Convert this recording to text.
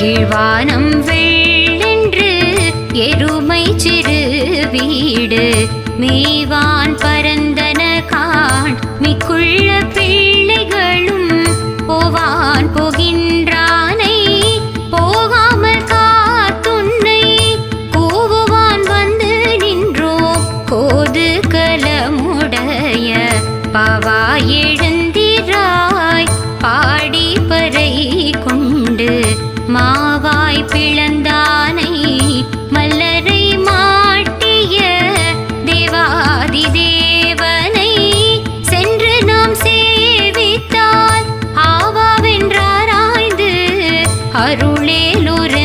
கீழ்வானம் வெள்ளென்று எருமை சிறு வீடு. மேவான் பரந்தன கான் மிக்குள்ள பிள்ளைகளும் போவான் போகின்றானை. போகாமல் காத்துன்னை கூவுவான் வந்து நின்றோம். கோது கலமுடைய பவா எழுந்த பிளந்தானை மல்லரை மாட்டிய தேவாதி தேவனை சென்று நாம் சேவித்தால் ஆவாவென்றாராய்ந்து அருளேலுரை